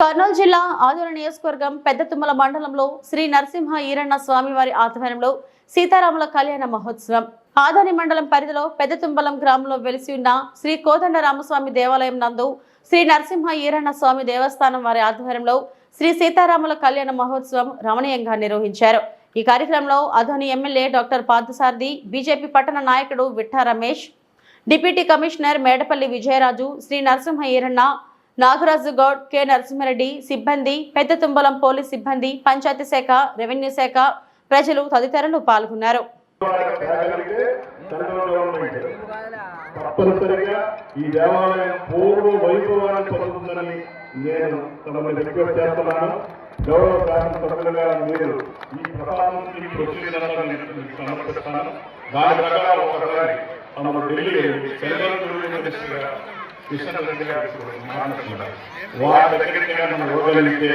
కర్నూలు జిల్లా ఆదూరు నియోజకవర్గం పెద్ద తుమ్మల మండలంలో శ్రీ నరసింహ ఈరన్న స్వామివారి ఆధ్వర్యంలో సీతారాముల కళ్యాణ మహోత్సవం. ఆదోని మండలం పరిధిలో పెద్ద తుంబలం గ్రామంలో వెలిసి ఉన్న శ్రీ కోదండ రామస్వామి దేవాలయం నందు శ్రీ నరసింహ ఈరన్న స్వామి దేవస్థానం వారి ఆధ్వర్యంలో శ్రీ సీతారాముల కళ్యాణ మహోత్సవం రమణీయంగా నిర్వహించారు. ఈ కార్యక్రమంలో Adoni MLA doctor Parthasarathi BJP పట్టణ నాయకుడు Vitha Ramesh deputy commissioner Medapalli Vijayaraju Sri Narasimha Eeranna Nagaraju Goud K. Narasimha Reddy సిబ్బంది పెద్ద తుంబలం పోలీస్ సిబ్బంది పంచాయతీ శాఖ రెవెన్యూ శాఖ ప్రజలు తదితరులు పాల్గొన్నారు. తప్పనిసరిగా ఈ దేవాలయం పూర్వ వైభవాన్ని పొందుతుందని నేను తమని రిక్వెస్ట్ చేస్తున్నాను. గౌరవ శాసనసభ్యులుగా మీరు ఈ ప్రసాదానికి సమర్పిస్తాను. దాని ప్రకారం ఒకసారి తమను ఢిల్లీ సెంట్రల్ టూరిజం మినిస్టర్గా కిషన్ రెడ్డి గారికి వారి దగ్గరికి మనం ఇవ్వగలిగితే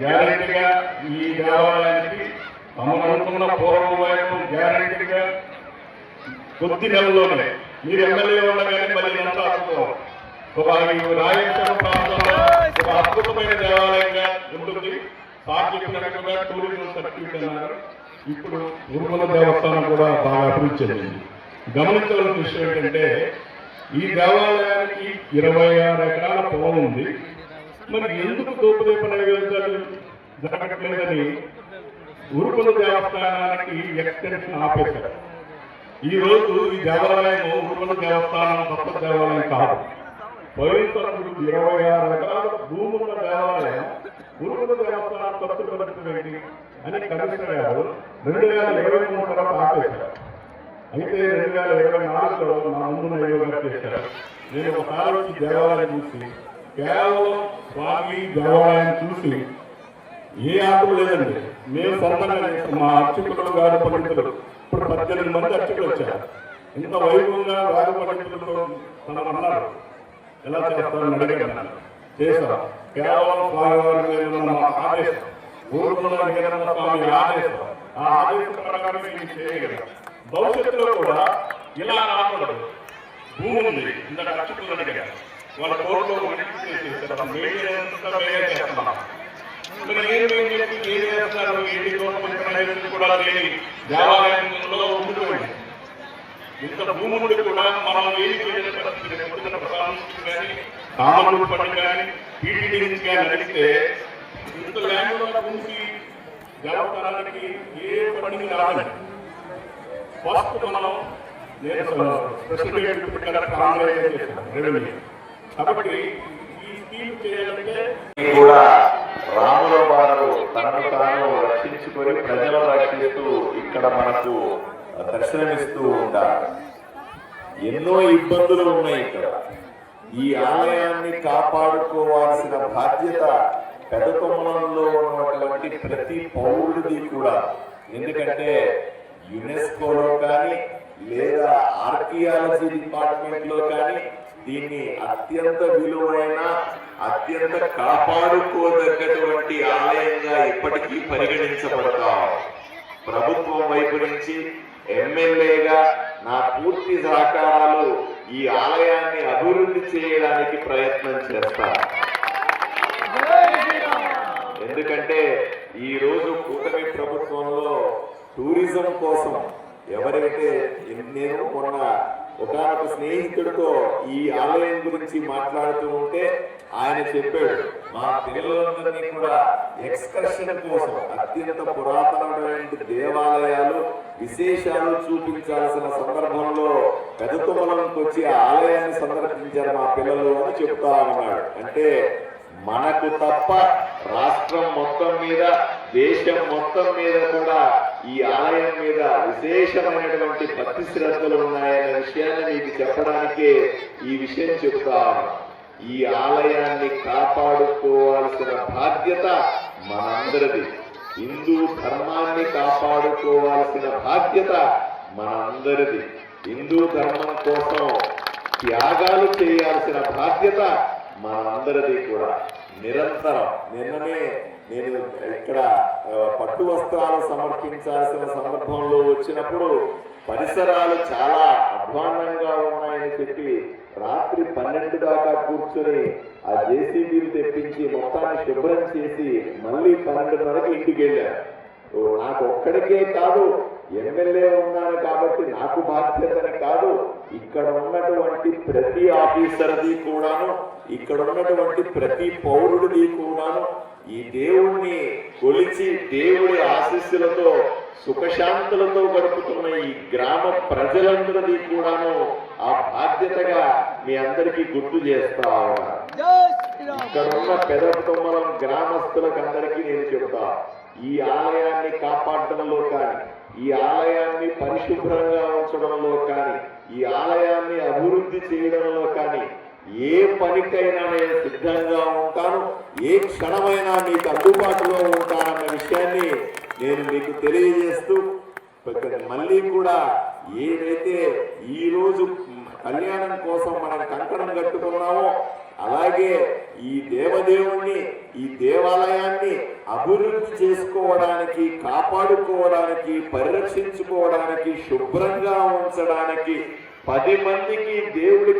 గ్యారంటీగా ఈ దేవాలయానికి మనం అనుకున్న పూర్వం వైపు గ్యారంటీగా కొద్ది నెలలోనే మీరు ఎమ్మెల్యే ఉండగానే మళ్ళీ ఇదంతా అనుకోవాలి ఒక రాయలసీమ ప్రాంతంలో ఒక అద్భుతమైన దేవాలయంగా ఉంటుంది సార్ టూరిజం సర్క్యూట్ అన్నారు ఇప్పుడు తిరుమల దేవస్థానం కూడా బాగా అభివృద్ధి చెందింది. గమనించవలసిన విషయం ఏంటంటే ఈ దేవాలయానికి ఇరవై ఆరు ఎకరాల పొలం ఉంది. మరి ఎందుకు దోపిదీప నైవేద్యాలు జరగట్లేదని ఉరుకుల దేవస్థానానికి ఎక్స్టెన్షన్ ఆపేశారు. ఈ రోజు ఈ దేవాలయం ఉరుకుల దేవస్థానం తప్ప దేవాలయం కాదు. పవిత్రుడు ఇరవై ఆరు ఎకరాల భూముల దేవాలయం ఉరుకుల దేవస్థానం తప్పు అని కమిషనర్ గారు రెండు వేల ఇరవై మూడు ఆపేశారు. అయితే రెండు వేల ఇరవై నాలుగులో నా ముందున యోగా చేశారు. నేను ఒకసారి వచ్చి దేవాలయం చూసి కేవలం స్వామి దేవాలయం చూసి ఏ ఆటలు లేదండి. మేము సొంతంగా మా అర్చకులు గారు పండితులు. ఇప్పుడు పద్దెనిమిది మంది అర్చకులు వచ్చారు. ఇంత వైభవంగా గారు పండితులతో తన అన్నారు. ఎలా చేస్తారని అడిగాను. చేశారు కేవలం స్వామివారి మీద ఉన్న ఆదేశం. ఊరుకున్న స్వామి ఆదేశం. ఆ ఆదేశం ప్రకారం మేము చేయగలిగాం. భవిష్యత్తులో కూడా ఇలా రాకూడదు. భూమి ఉంది. ఇందాక అర్చకులు అడిగారు. వాళ్ళ కోర్టులో చేసేసారు దేవాలయంలో ఉండిపోయింది ఇంత భూముడు కూడా మనం ఏమి చేయలేని పరిస్థితి. కానీ కామనుడు పని నుంచి కానీ అడిగితే ఇంత భూమికి ఏ పనికి రాదండి ఫస్ట్ మనం నేను ప్రెసిడెంట్ పెట్టారు కాంగ్రెస్ రెవెన్యూ. కాబట్టి ఈ స్కీమ్ చేయాలంటే కూడా రాముల వారు తనను తాను రక్షించుకొని ప్రజలను రక్షిస్తూ ఇక్కడ మనకు దర్శనమిస్తూ ఉంటారు. ఎన్నో ఇబ్బందులు ఉన్నాయి ఇక్కడ. ఈ ఆలయాన్ని కాపాడుకోవాల్సిన బాధ్యత పెద్ద కొమ్మలంలో ఉన్నటువంటి ప్రతి పౌరుడిది కూడా. ఎందుకంటే యునెస్కోలో కానీ లేదా ఆర్కియాలజీ డిపార్ట్మెంట్లో కానీ దీన్ని అత్యంత విలువైన అత్యంత కాపాడుకోదగ్గటువంటి ఆలయంగా ఇప్పటికీ పరిగణించబడతాం. ప్రభుత్వం వైపు నుంచి ఎమ్మెల్యేగా నా పూర్తి సహకారాలు ఈ ఆలయాన్ని అభివృద్ధి చేయడానికి ప్రయత్నం చేస్తాను ఎందుకంటే ఈ రోజు కూటమి ప్రభుత్వంలో టూరిజం కోసం ఎవరైతే నేను మొన్న ఒకనొక స్నేహితుడితో ఈ ఆలయం గురించి మాట్లాడుతూ ఉంటే ఆయన చెప్పాడు మా పిల్లలందరినీ కూడా ఎక్స్కర్షన్ కోసం అత్యంత పురాతనమైన దేవాలయాలు విశేషాలు చూపించాల్సిన సందర్భంలో పెదతుమలంకి వచ్చి ఆ ఆలయాన్ని సందర్శించారు మా పిల్లలు అని చెప్తా ఉన్నాడు. అంటే మనకు తప్ప రాష్ట్రం మొత్తం మీద దేశం మొత్తం మీద కూడా ఈ ఆలయం మీద విశేషమైనటువంటి భక్తి శ్రద్ధలు ఉన్నాయనే విషయాన్ని మీకు చెప్పడానికే ఈ విషయం చెప్తాను ఈ ఆలయాన్ని కాపాడుకోవాల్సిన బాధ్యత మనందరిది. హిందూ ధర్మాన్ని కాపాడుకోవాల్సిన బాధ్యత మనందరిది. హిందూ ధర్మం కోసం త్యాగాలు చేయాల్సిన బాధ్యత మనందరిది కూడా. నిరంతరం. నిన్ననే నేను ఇక్కడ పట్టు వస్త్రాలు సమర్పించాల్సిన సందర్భంలో వచ్చినప్పుడు పరిసరాలు చాలా అధ్వాన్నంగా ఉన్నాయని చెప్పి రాత్రి పన్నెండు దాకా కూర్చొని ఆ జేసీబీలు తెప్పించి మొత్తాన్ని శుభ్రం చేసి మళ్ళీ పన్నెండున్నరకి ఇంటికి వెళ్ళారు ఓ, నాకు ఒక్కడికే కాదు ఎమ్మెల్యే ఉన్నాను కాబట్టి నాకు బాధ్యతని కాదు. ఇక్కడ ఉన్నటువంటి ప్రతి ఆఫీసర్ది కూడాను ఇక్కడ ఉన్నటువంటి ప్రతి పౌరుడిది కూడాను ఈ దేవుణ్ణి కొలిచి దేవుడి ఆశీస్సులతో సుఖశాంతులతో గడుపుతున్న ఈ గ్రామ ప్రజలందరిది కూడాను ఆ బాధ్యతగా మీ అందరికీ గుర్తు చేస్తా ఇక్కడ ఉన్న పెదతుమ్మలం గ్రామస్తులకు అందరికీ నేను చెబుతా ఈ ఆలయాన్ని కాపాడడంలో కానీ ఈ ఆలయాన్ని పరిశుభ్రంగా ఉంచడంలో కానీ ఈ ఆలయాన్ని అభివృద్ధి చేయడంలో కానీ ఏ పనికైనా నేను సిద్ధంగా ఉంటాను ఏ క్షణమైనా మీకు అందుబాటులో ఉంటానన్న విషయాన్ని నేను మీకు తెలియజేస్తూ మళ్ళీ కూడా ఏదైతే ఈ రోజు కళ్యాణం కోసం మనం కంకణం కట్టుకున్నామో అలాగే ఈ దేవదేవుణ్ణి ఈ దేవాలయాన్ని అభివృద్ధి చేసుకోవడానికి కాపాడుకోవడానికి పరిరక్షించుకోవడానికి శుభ్రంగా ఉంచడానికి పది మందికి దేవుడి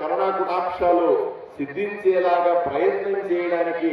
కరుణా గుణాక్షాలు సిద్ధించేలాగా ప్రయత్నం చేయడానికి